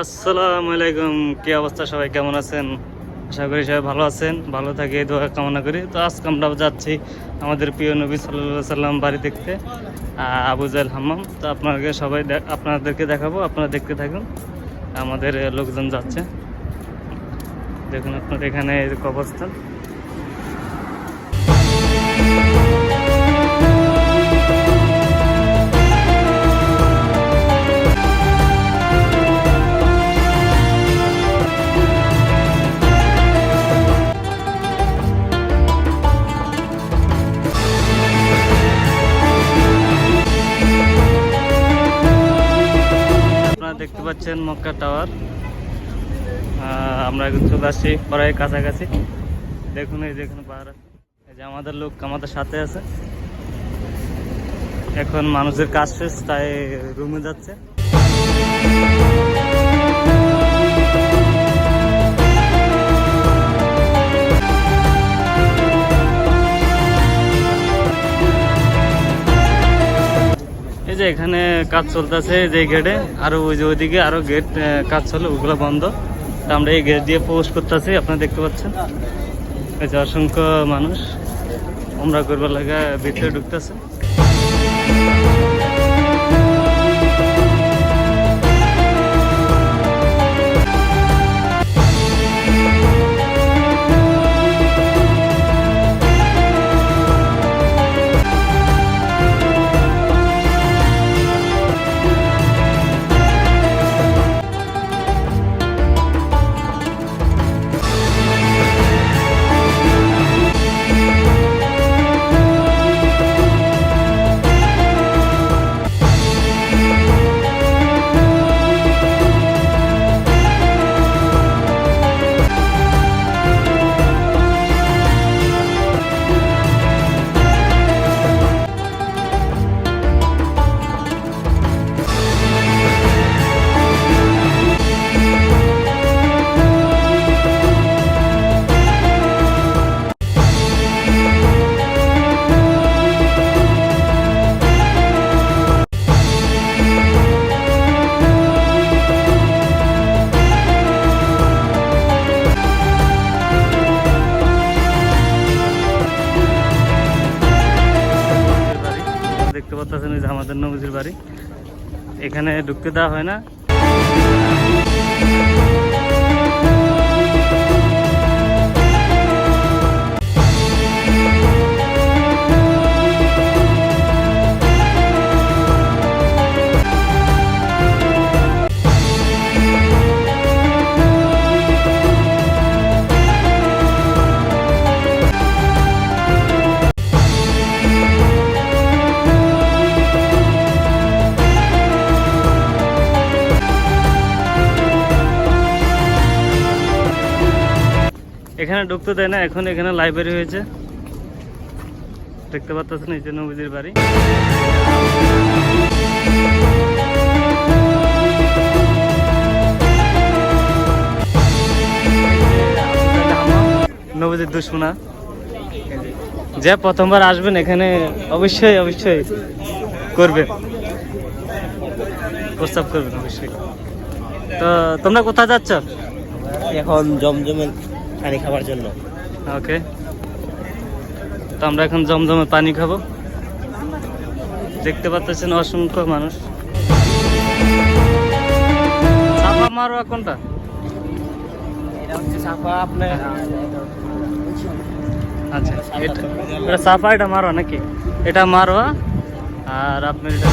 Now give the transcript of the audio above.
আসসালামু আলাইকুম। কি অবস্থা সবাই? কেমন আছেন? আশা করি সবাই ভালো আছেন। ভালো থাকে, দোয়া কামনা করি। তো আজকে আমরা যাচ্ছি আমাদের প্রিয় নবী সাল্লা সাল্লাম বাড়ি দেখতে আবু জাহেল হাম্মাম। তো আপনাকে সবাই আপনাদেরকে দেখাবো, আপনারা দেখতে থাকুন। আমাদের লোকজন যাচ্ছে। দেখুন আপনার এখানে এরকম কবরস্থান। পাচ্ছেন মক্কা টাওয়ার। আমরা এখন চলে আসছি প্রায় কাছাকাছি। দেখুন এই যেখানে পাহাড় এই যে আমাদের লোক আমাদের সাথে আছে। এখন মানুষের কাজ শেষ, তাই রুমে যাচ্ছে। এই যে এখানে কাজ চলতেছে যে গেটে আরও ওই যে ওইদিকে আরও গেট কাজ চলে, ওগুলো বন্ধ। তা আমরা এই গেট দিয়ে প্রবেশ করতেছি, আপনারা দেখতে পাচ্ছেন। এই যে অসংখ্য মানুষ। আমরা করবার লাগা ভিতরে ঢুকতেছে। আমাদের নবজির বাড়ি। এখানে ঢুকতে দেওয়া হয় না। এখানে ঢুকতে দেয় না, এখন এখানে লাইব্রেরি হয়েছে। দেখতে পাচ্ছেন এই যে নবীজির বাড়ি। নবীজির দুশ্মনা। যে প্রথমবার আসবেন এখানে অবশ্যই অবশ্যই করবেন। প্রস্তাব করবেন অবশ্যই। তো তোমরা কোথায় যাচ্ছ? এখন জমজমে পানি খাবার জন্য। ওকে তো আমরা এখন জমজমে পানি খাব। দেখতে পাচ্ছেন অসংখ্য মানুষ। চাপা মারোয়া কোনটা? সাফা আপনার আচ্ছা এটা চাপা এটা মারোয়া নাকি? এটা মারোয়া আর আপনার এটা